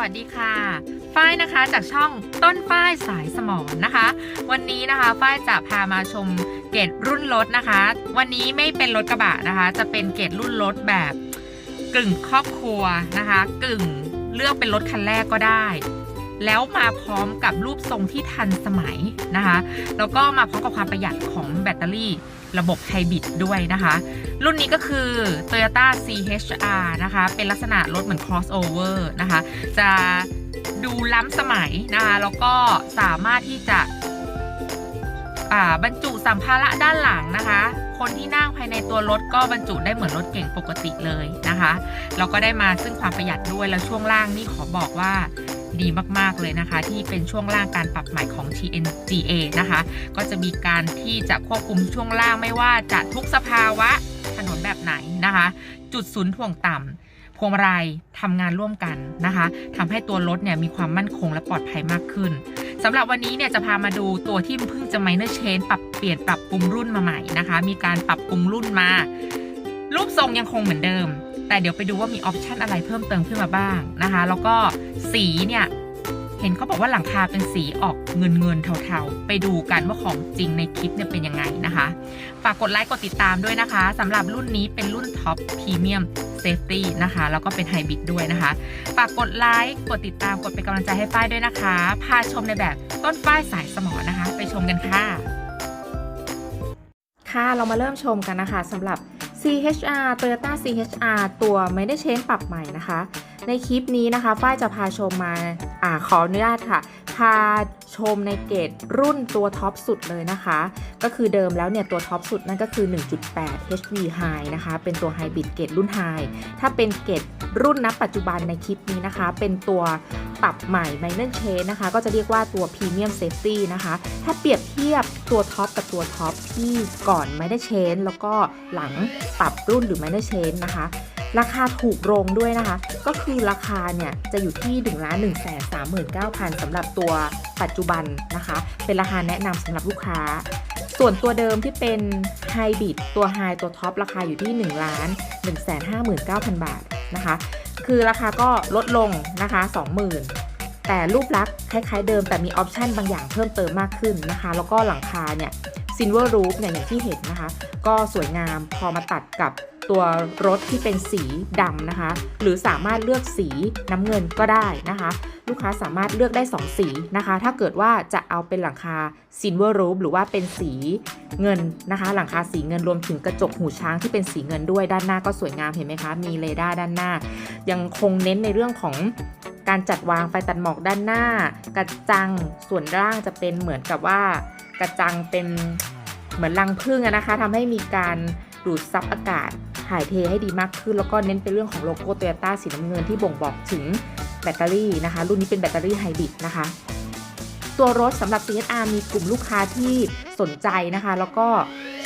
วัสดีค่ะฝ้ายนะคะจากช่องต้นฝ้ายสายสมอนนะคะ วันนี้นะคะฝ้ายจะพามาชมเกรดรุ่นรถนะคะ วันนี้ไม่เป็นรถกระบะนะคะ จะเป็นเกรดรุ่นรถแบบกึ่งครอบครัวนะคะ กึ่งเลือกเป็นรถคันแรกก็ได้ แล้วมาพร้อมกับรูปทรงที่ทันสมัยนะคะ แล้วก็มาพร้อมกับความประหยัดของแบตเตอรี่ ระบบไฮบริดด้วยนะคะ รุ่นนี้ก็คือ Toyota CHR นะคะ เป็นลักษณะรถเหมือน crossover นะคะ จะดูล้ำสมัยนะคะ แล้วก็สามารถที่จะบรรจุสัมภาระด้านหลังนะคะ คนที่นั่งภายในตัวรถก็บรรจุได้เหมือนรถเก่งปกติเลยนะคะแล้วก็ได้มาซึ่งความประหยัดด้วยแล้วช่วงล่างนี่ขอบอกว่าดีมากๆเลยนะคะ ที่เป็นช่วงล่างการปรับใหม่ของ TNGA นะคะ ก็จะมีการที่จะควบคุมช่วงล่างไม่ว่าจะทุกสภาวะ แบบไหนนะคะ จุดศูนย์ถ่วงต่ำพวงมาลัยทำงานร่วมกันนะคะทำให้ตัวรถเนี่ยมีความมั่นคงและปลอดภัยมากขึ้นสำหรับวันนี้เนี่ยจะพามาดูตัวที่เพิ่งจะ minor change ปรับเปลี่ยนปรับปรุงรุ่นมาใหม่นะคะ มีการปรับปรุงรุ่นมา รูปทรงยังคงเหมือนเดิม แต่เดี๋ยวไปดูว่ามีออปชันอะไรเพิ่มเติมขึ้นมาบ้างนะคะ แล้วก็สีเนี่ย เห็นเขาบอกว่าหลังคาเป็นสีออกเงินเงินเทาๆ ไปดูกันว่าของจริงในคลิปเนี่ยเป็นยังไงนะคะ ฝากกดไลค์กดติดตามด้วยนะคะสำหรับรุ่นนี้เป็นรุ่นท็อปพรีเมียมเซฟตี้นะคะ แล้วก็เป็นไฮบริดด้วยนะคะ ฝากกดไลค์กดติดตามกดเป็นกำลังใจให้ฝ้ายด้วยนะคะ พาชมในแบบต้นฝ้ายสายสมอนะคะ ไปชมกันค่ะ ค่ะเรามาเริ่มชมกันนะคะสำหรับ CHR Toyota CHR ตัวไม่ได้เชนปรับใหม่นะคะ ในคลิปนี้นะคะ ฝ้ายจะพาชมมาอ่าขออนุญาตค่ะ พาชมในเกรดรุ่นตัวท็อปสุดเลยนะคะ ก็คือเดิมแล้วเนี่ยตัวท็อปสุดนั่นก็คือ 1.8 HV High นะคะ เป็นตัวไฮบริดเกรดรุ่น High ถ้าเป็นเกรดรุ่นณปัจจุบันในคลิปนี้นะคะ เป็นตัวปรับใหม่ Minor Change นะคะ ก็จะเรียกว่าตัว Premium Safety นะคะ ถ้าเปรียบเทียบตัวท็อปกับตัวท็อปที่ก่อนไม่ได้เชนแล้วก็หลังปรับรุ่นหรือไม่ได้เชนนะคะ ราคาถูกลงด้วยนะคะ ก็คือราคาเนี่ยจะอยู่ที่1นึ่งล้านหนึ่งแสนสามหมื่นเก้าพันสำหรับตัวปัจจุบันนะคะ เป็นราคาแนะนำสำหรับลูกค้า ส่วนตัวเดิมที่เป็นไฮบริดตัวไฮตัวท็อปราคาอยู่ที่1ล้าน1 5 9 0 0 0 บาทนะคะ คือราคาก็ลดลงนะคะ 20,000แต่รูปลักษณ์คล้ายๆเดิมแต่มีออปชันบางอย่างเพิ่มเติมมากขึ้นนะคะ แล้วก็หลังคาเนี่ยซินเวอร์รูฟเนี่ยอย่างที่เห็นนะคะ ก็สวยงามพอมาตัดกับ ตัวรถที่เป็นสีดำนะคะ หรือสามารถเลือกสีน้ำเงินก็ได้นะคะ ลูกค้าสามารถเลือกได้ 2 สีนะคะ ถ้าเกิดว่าจะเอาเป็นหลังคาซินเวอร์รูฟหรือว่าเป็นสีเงินนะคะ หลังคาสีเงินรวมถึงกระจกหูช้างที่เป็นสีเงินด้วยด้านหน้าก็สวยงามเห็นไหมคะ มีเรดาร์ด้านหน้า ยังคงเน้นในเรื่องของการจัดวางไฟตัดหมอกด้านหน้า กระจังส่วนล่างจะเป็นเหมือนกับว่ากระจังเป็นเหมือนรังผึ้งนะคะทำให้มีการดูดซับอากาศ ถ่ายเทให้ดีมากขึ้น แล้วก็เน้นเป็นเรื่องของโลโก้โตโยต้าสีน้ำเงินที่บ่งบอกถึงแบตเตอรี่นะคะ รุ่นนี้เป็นแบตเตอรี่ไฮบริดนะคะ ตัวรถสำหรับ CSR มีกลุ่มลูกค้าที่สนใจนะคะ แล้วก็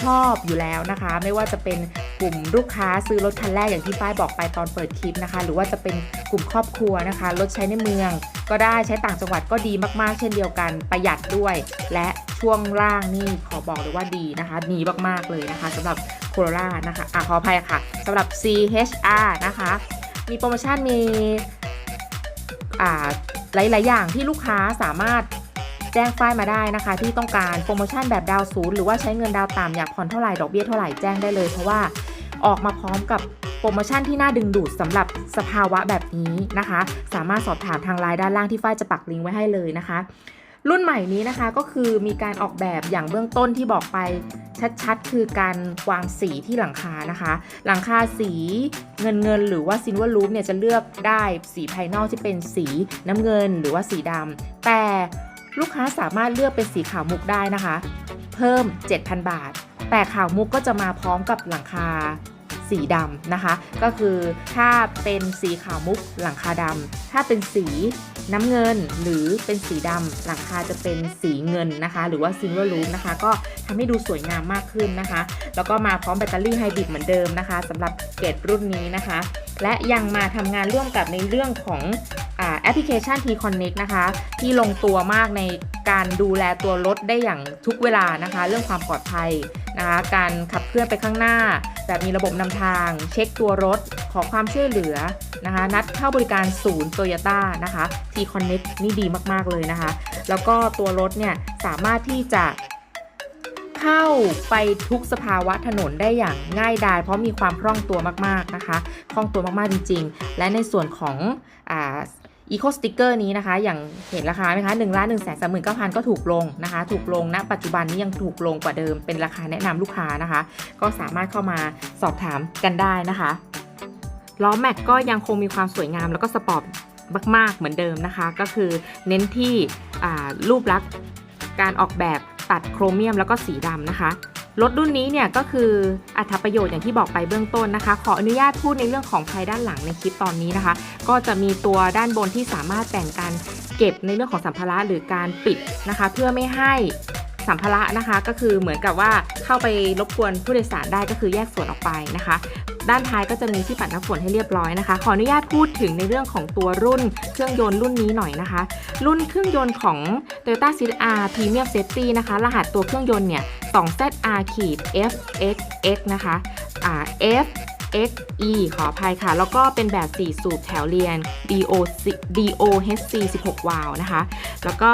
ชอบอยู่แล้วนะคะ ไม่ว่าจะเป็นกลุ่มลูกค้าซื้อรถคันแรกอย่างที่ฝ้ายบอกไปตอนเปิดคลิปนะคะ หรือว่าจะเป็นกลุ่มครอบครัวนะคะ รถใช้ในเมือง ก็ได้ใช้ต่างจังหวัดก็ดีมากๆ เช่นเดียวกันประหยัดด้วย และช่วงล่างนี่ขอบอกเลยว่าดีนะคะดีมากๆเลยนะคะสำหรับโคโรล่านะคะอะขออภัยค่ะสำหรับ CHR นะคะ มีโปรโมชั่นมีอ่าหลาย ๆ อย่างที่ลูกค้าสามารถ แจ้งฝ้ายมาได้นะคะ ที่ต้องการโปรโมชั่นแบบดาวศูนย์หรือว่าใช้เงินดาวต่ำอยากผ่อนเท่าไหร่ดอกเบี้ยเท่าไหร่แจ้งได้เลยเพราะว่าออกมาพร้อมกับโปรโมชั่นที่น่าดึงดูดสำหรับสภาวะแบบนี้นะคะ สามารถสอบถามทางไลน์ด้านล่างที่ฝ้ายจะปักลิงก์ไว้ให้เลยนะคะ รุ่นใหม่นี้นะคะก็คือมีการออกแบบอย่างเบื้องต้นที่บอกไปชัดๆ คือการวางสีที่หลังคานะคะ หลังคาสีเงินเงินหรือว่าซินเวอร์ลูปเนี่ยจะเลือกได้สีภายนอกที่เป็นสีน้ำเงินหรือว่าสีดำแต่ ลูกค้าสามารถเลือกเป็นสีขาวมุกได้นะคะ เพิ่ม 7,000 บาท แต่ขาวมุกก็จะมาพร้อมกับหลังคาสีดำนะคะ ก็คือถ้าเป็นสีขาวมุกหลังคาดำถ้าเป็นสีน้ำเงินหรือเป็นสีดำหลังคาจะเป็นสีเงินนะคะ หรือว่าซิลเวอร์ลูปนะคะ ก็ทำให้ดูสวยงามมากขึ้นนะคะ แล้วก็มาพร้อมแบตเตอรี่ไฮบริดเหมือนเดิมนะคะสำหรับเกรดรุ่นนี้นะคะและยังมาทำงานร่วมกับในเรื่องของแอปพลิเคชัน T Connect นะคะ ที่ลงตัวมากในการดูแลตัวรถได้อย่างทุกเวลานะคะ เรื่องความปลอดภัยนะคะการขับเคลื่อนไปข้างหน้า แบบมีระบบนำทาง เช็คตัวรถ ขอความช่วยเหลือนะคะ นัดเข้าบริการศูนย์โตโยต้านะคะ T-Connect นี่ดีมาก ๆ เลยนะคะ แล้วก็ตัวรถเนี่ยสามารถที่จะ เข้าไปทุกสภาวะถนนได้อย่างง่ายดายเพราะมีความคล่องตัวมากๆนะคะคล่องตัวมากๆจริง ๆ และในส่วนของอ่าอีโคสติกเกอร์นี้นะคะ อย่างเห็นราคาไหมคะ1นึ่งล้านหนึ่งแสนสามหมื่นเก้าพันก็ถูกลงนะคะ ถูกลงณปัจจุบันนี้ยังถูกลงกว่าเดิมเป็นราคาแนะนำลูกค้านะคะ ก็สามารถเข้ามาสอบถามกันได้นะคะล้อแม็กก็ยังคงมีความสวยงามแล้วก็สปอร์ตมาก ๆ เหมือนเดิมนะคะ ก็คือเน้นที่รูปลักษณ์การออกแบบ ตัดโครเมียมแล้วก็สีดำนะคะรถรุ่นนี้เนี่ยก็คืออัตประโยชน์อย่างที่บอกไปเบื้องต้นนะคะ ขออนุญาตพูดในเรื่องของภายด้านหลังในคลิปตอนนี้นะคะ ก็จะมีตัวด้านบนที่สามารถแต่งการเก็บในเรื่องของสัมภาระหรือการปิดนะคะ เพื่อไม่ให้ สัมภาระนะคะก็คือเหมือนกับว่าเข้าไปรบกวนผู้โดยสารได้ก็คือแยกส่วนออกไปนะคะ ด้านท้ายก็จะมีที่ปัดน้ำฝนให้เรียบร้อยนะคะ ขออนุญาตพูดถึงในเรื่องของตัวรุ่นเครื่องยนต์รุ่นนี้หน่อยนะคะ รุ่นเครื่องยนต์ของ Toyota c r Premium Safety นะคะ รหัสตัวเครื่องยนต์เนี่ย 2ZR FXX นะคะอ่ XE ขออภัยค่ะ แล้วก็เป็นแบบ 4 สูบแถวเรียน DOC DOHC 16 วาล์วนะคะ แล้วก็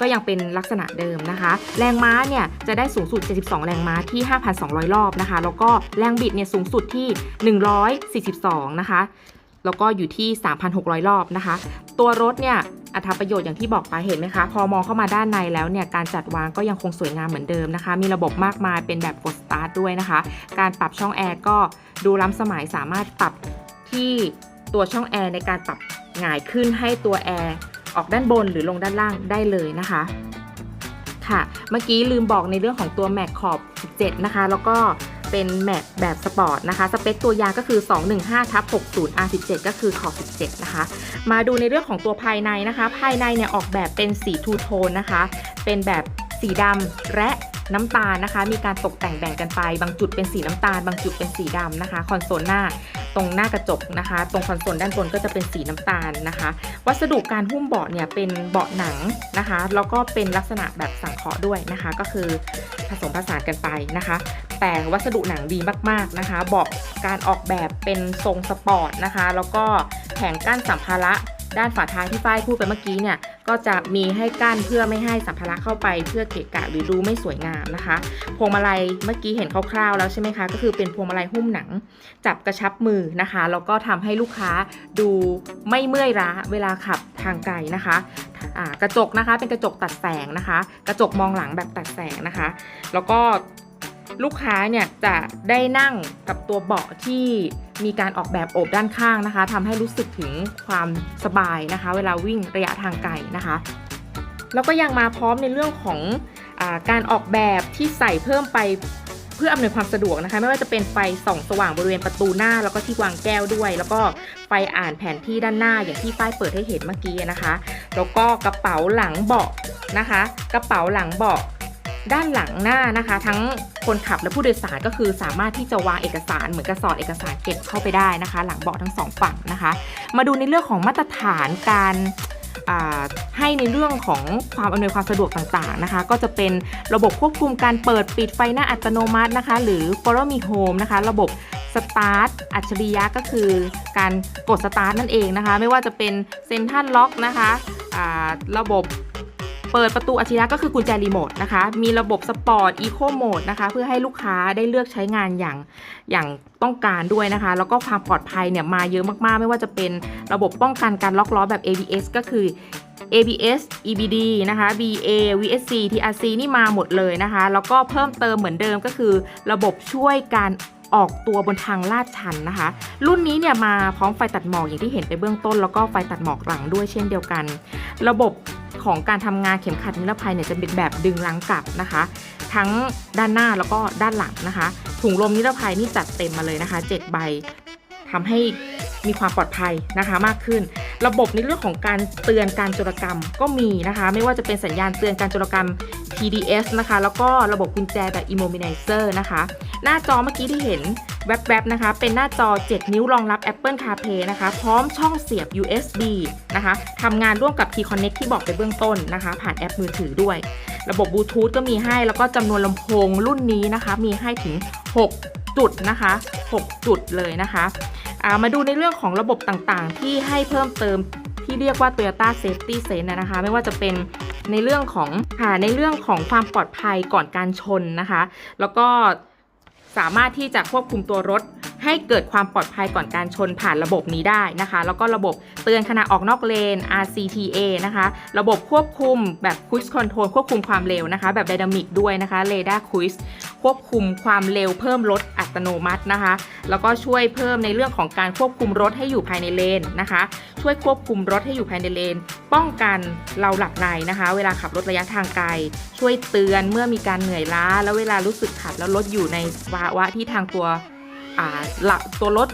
ก็ยังเป็นลักษณะเดิมนะคะ แรงม้าเนี่ยจะได้สูงสุด 72 แรงม้าที่ 5,200 รอบนะคะ แล้วก็แรงบิดเนี่ยสูงสุดที่ 142 นะคะ แล้วก็อยู่ที่ 3,600 รอบนะคะ ตัวรถเนี่ยอัตราประโยชน์อย่างที่บอกไปเห็นไหมคะ พอมองเข้ามาด้านในแล้วเนี่ยการจัดวางก็ยังคงสวยงามเหมือนเดิมนะคะ มีระบบมากมายเป็นแบบกดสตาร์ทด้วยนะคะ การปรับช่องแอร์ก็ดูล้ำสมัยสามารถปรับที่ตัวช่องแอร์ในการปรับหงายขึ้นให้ตัวแอร์ออกด้านบนหรือลงด้านล่างได้เลยนะคะค่ะ เมื่อกี้ลืมบอกในเรื่องของตัวแม็กขอบ 17 นะคะ แล้วก็ เป็นแมตแบบสปอร์ตนะคะ สเปคตัวยางก็คือ 215ทับ60 R17 ก็คือขอบ 17 นะคะ มาดูในเรื่องของตัวภายในนะคะ ภายในเนี่ยออกแบบเป็นสีทูโทนนะคะ เป็นแบบสีดำและน้ำตาลนะคะ มีการตกแต่งแบ่งกันไป บางจุดเป็นสีน้ำตาล บางจุดเป็นสีดำนะคะ คอนโซลหน้า ตรงหน้ากระจกนะคะ ตรงคอนโซลด้านบนก็จะเป็นสีน้ำตาลนะคะ วัสดุการหุ้มเบาะเนี่ยเป็นเบาะหนังนะคะ แล้วก็เป็นลักษณะแบบสังเคราะห์ด้วยนะคะ ก็คือผสมผสานกันไปนะคะ แต่วัสดุหนังดีมากๆนะคะ เบาะการออกแบบเป็นทรงสปอร์ตนะคะ แล้วก็แผงกั้นสัมภาระด้านฝาท้ายที่ฝ้ายพูดไปเมื่อกี้เนี่ย ก็จะมีให้กั้นเพื่อไม่ให้สัมภาระเข้าไปเพื่อเกะกะหรือดูไม่สวยงามนะคะ พวงมาลัยเมื่อกี้เห็นคร่าวๆแล้วใช่ไหมคะ ก็คือเป็นพวงมาลัยหุ้มหนัง จับกระชับมือนะคะแล้วก็ทำให้ลูกค้าดูไม่เมื่อยล้าเวลาขับทางไกลนะคะกระจกนะคะเป็นกระจกตัดแสงนะคะ กระจกมองหลังแบบตัดแสงนะคะ แล้วก็ลูกค้าเนี่ยจะได้นั่งกับตัวเบาะที่ มีการออกแบบโอบด้านข้างนะคะทำให้รู้สึกถึงความสบายนะคะ เวลาวิ่งระยะทางไกลนะคะ แล้วก็ยังมาพร้อมในเรื่องของอการออกแบบที่ใส่เพิ่มไปเพื่ออำนวยความสะดวกนะคะ ไม่ว่าจะเป็นไฟส่องสว่างบริเวณประตูหน้า แล้วก็ที่วางแก้วด้วย แล้วก็ไฟอ่านแผนที่ด้านหน้าอย่างที่ฝ้ายเปิดให้เห็นเมื่อกี้นะคะ แล้วก็กระเป๋าหลังเบาะนะคะ กระเป๋าหลังเบาะ ด้านหลังหน้านะคะ ทั้งคนขับและผู้โดยสารก็คือสามารถที่จะวางเอกสารเหมือนกระสอบเอกสารเก็บเข้าไปได้นะคะ หลังเบาะทั้งสองฝั่งนะคะ มาดูในเรื่องของมาตรฐานการให้ในเรื่องของความอำนวยความสะดวกต่างๆนะคะ ก็จะเป็นระบบควบคุมการเปิดปิดไฟหน้าอัตโนมัตินะคะ หรือ Follow Me Home นะคะ ระบบสตาร์ทอัจฉริยะก็คือการกดสตาร์ทนั่นเองนะคะ ไม่ว่าจะเป็นเซนทันล็อกนะคะระบบ เปิดประตูอัจฉริยะก็คือกุญแจรีโมทนะคะ มีระบบสปอร์ตอีโคโหมดนะคะ เพื่อให้ลูกค้าได้เลือกใช้งานอย่างอย่างต้องการด้วยนะคะ แล้วก็ความปลอดภัยเนี่ยมาเยอะมากๆ ไม่ว่าจะเป็นระบบป้องกันการล็อกล้อแบบ ABS ก็คือ ABS EBD นะคะ BA VSC TRC นี่มาหมดเลยนะคะ แล้วก็เพิ่มเติมเหมือนเดิมก็คือ ระบบช่วยการออกตัวบนทางลาดชันนะคะ รุ่นนี้เนี่ยมาพร้อมไฟตัดหมอกอย่างที่เห็นไปเบื้องต้น แล้วก็ไฟตัดหมอกหลังด้วยเช่นเดียวกัน ระบบ ของการทำงานเข็มขัดนิรภัยเนี่ยจะเป็นแบบดึงลังกลับนะคะ ทั้งด้านหน้าแล้วก็ด้านหลังนะคะ ถุงลมนิรภัยนี่จัดเต็มมาเลยนะคะ 7 ใบทำให้มีความปลอดภัยนะคะมากขึ้น ระบบในเรื่องของการเตือนการโจรกรรมก็มีนะคะ ไม่ว่าจะเป็นสัญญาณเตือนการโจรกรรม TDS นะคะ แล้วก็ระบบกุญแจแบบ Immobilizer นะคะ หน้าจอเมื่อกี้ที่เห็นแวบๆนะคะ เป็นหน้าจอ 7 นิ้วรองรับ Apple CarPlay นะคะ พร้อมช่องเสียบ USB นะคะทำงานร่วมกับ T-Connect ที่บอกไปเบื้องต้นนะคะ ผ่านแอปมือถือด้วย ระบบบลูทูธก็มีให้ แล้วก็จำนวนลำโพงรุ่นนี้นะคะ มีให้ถึง 6 จุดนะคะ 6 จุดเลยนะคะามาดูในเรื่องของระบบต่างๆ ที่ให้เพิ่มเติมที่เรียกว่า Toyota Safety Sense นะคะ ไม่ว่าจะเป็นในเรื่องของค่ะในเรื่องของความปลอดภัยก่อนการชนนะคะ แล้วก็สามารถที่จะควบคุมตัวรถ ให้เกิดความปลอดภัยก่อนการชนผ่านระบบนี้ได้นะคะ แล้วก็ระบบเตือนขณะออกนอกเลน RCTA นะคะ ระบบควบคุมแบบ Cruise Control ควบคุมความเร็วนะคะ แบบ Dynamic ด้วยนะคะ Radar Cruise ควบคุมความเร็วเพิ่มรถอัตโนมัตินะคะ แล้วก็ช่วยเพิ่มในเรื่องของการควบคุมรถให้อยู่ภายในเลนนะคะ ช่วยควบคุมรถให้อยู่ภายในเลน ป้องกันเราหลับในนะคะ เวลาขับรถระยะทางไกล ช่วยเตือนเมื่อมีการเหนื่อยล้า แล้วเวลารู้สึกขับแล้วรถอยู่ในภาวะที่ทางตัว ลับตัวรถ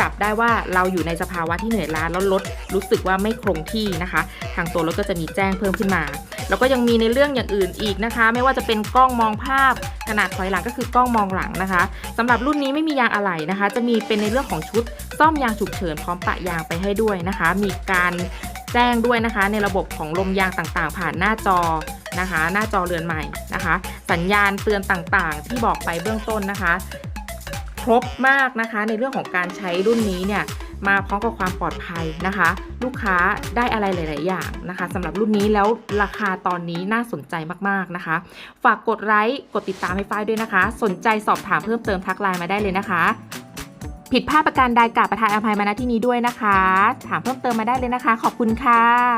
จับได้ว่าเราอยู่ในสภาวะที่เหนื่อยล้าแล้วรถรู้สึกว่าไม่คงที่นะคะ ทางตัวรถก็จะมีแจ้งเพิ่มขึ้นมา แล้วก็ยังมีในเรื่องอย่างอื่นอีกนะคะ ไม่ว่าจะเป็นกล้องมองภาพขนาดถอยหลังก็คือกล้องมองหลังนะคะสำหรับรุ่นนี้ไม่มียางอะไหล่นะคะ จะมีเป็นในเรื่องของชุดซ่อมยางฉุกเฉินพร้อมปะยางไปให้ด้วยนะคะ มีการแจ้งด้วยนะคะ ในระบบของลมยางต่างๆ ผ่านหน้าจอนะคะ หน้าจอเรือนใหม่นะคะ สัญญาณเตือนต่างๆ ที่บอกไปเบื้องต้นนะคะ ครบมากนะคะ ในเรื่องของการใช้รุ่นนี้เนี่ยมาพร้อมกับความปลอดภัยนะคะ ลูกค้าได้อะไรหลาย ๆ อย่างนะคะสำหรับรุ่นนี้แล้วราคาตอนนี้น่าสนใจมาก ๆ นะคะ ฝากกดไลค์กดติดตามให้ฝ้ายด้วยนะคะ สนใจสอบถามเพิ่มเติมทักไลน์มาได้เลยนะคะ ผิดพลาดประการใดกราบประทานอภัยมาณที่นี้ด้วยนะคะ ถามเพิ่มเติมมาได้เลยนะคะ ขอบคุณค่ะ